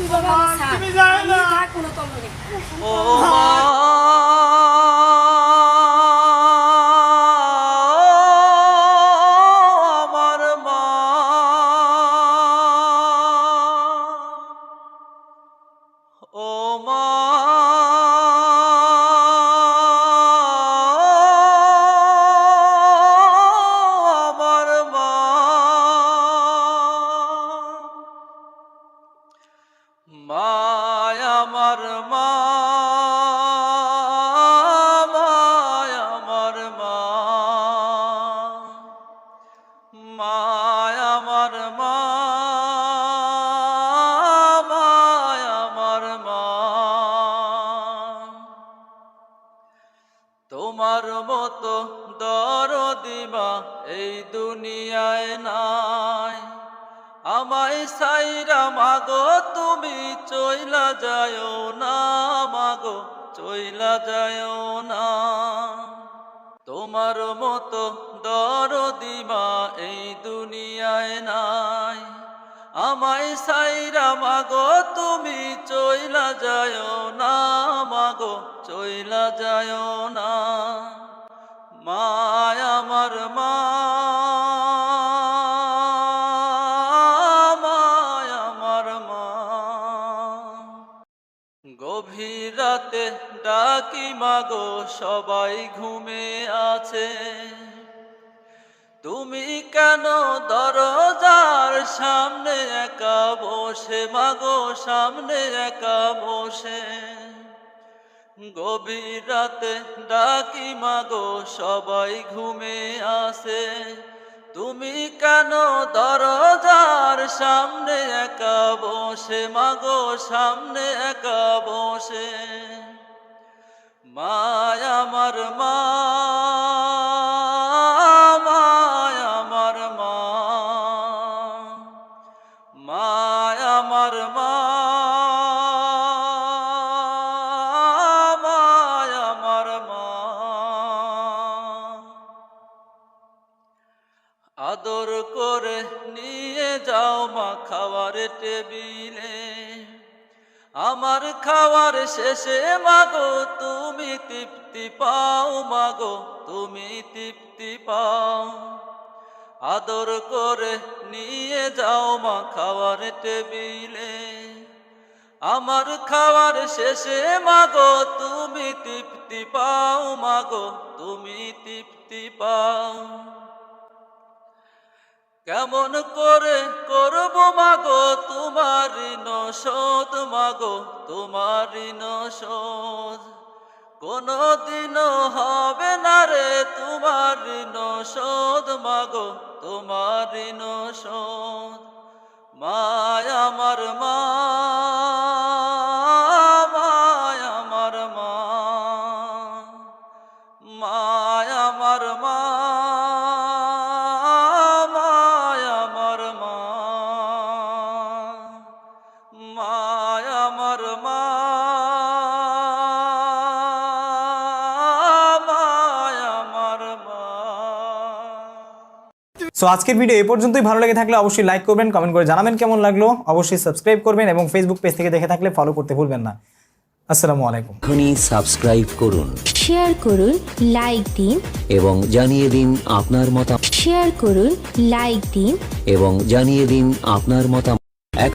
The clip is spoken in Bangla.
তুই বাবা তুমি যাও না। আমি থাকব না তোর লগে। ও মায় আমার মা, মায় আমার মা, মায় আমার মা, মায় আমার মা। তোমার মতো দরদিমা এই দুনিয়ায় নাই। আমায় সাইরা, মাগো, তুমি চইলা যায়ও না, মাগো, চইলা যায়ও না। তোমার মতো দর দরদিমা এই দুনিয়ায় নাই। আমায় সাইরা, মাগো, তুমি চইলা যায়ও না, মাগো, চইলা যায় না। মায় গভীর রাতে ডাকি, মাগো, সবাই ঘুমে আছে। তুমি কেন দরজার সামনে একা বসে? মাগো, সামনে একা বসে। গভীর রাতে ডাকি, মাগো, সবাই ঘুমে আসে তুমি কেন দরজার সামনে একা বসে? মাগো সামনে একা বসে। মায় আমার মা মায় আমার মা মায় আমার মা। আদর করে নিয়ে যাও মা খাওয়ার টেবিলে। আমার খাওয়ার শেষে মাগো তুমি তৃপ্তি পাও মাগো তুমি তৃপ্তি পাও। আদর করে নিয়ে যাও মা খাওয়ার টেবিলে। আমার খাওয়ার শেষে মাগো তুমি তৃপ্তি পাও মাগো তুমি তৃপ্তি পাও। কেমন করে করব মাগো? তোমার নশোধ মাগো, তোমার নশোধ কোনো দিনও হবে না রে তোমার নশোধ মাগো, তোমার নশোধ মায় আমার মা, মায় আমার মা, মায় আমার মা। সো আজকের ভিডিও এ পর্যন্তই। ভালো লেগে থাকলে অবশ্যই লাইক করবেন কমেন্ট করে জানাবেন কেমন লাগল। অবশ্যই সাবস্ক্রাইব করবেন এবং ফেসবুক পেজ থেকে দেখে থাকলে ফলো করতে ভুলবেন না। আসসালামু আলাইকুম। এখনই সাবস্ক্রাইব করুন। শেয়ার করুন লাইক দিন। এবং জানিয়ে দিন আপনার মতামত। শেয়ার করুন লাইক দিন। এবং জানিয়ে দিন আপনার মতামত।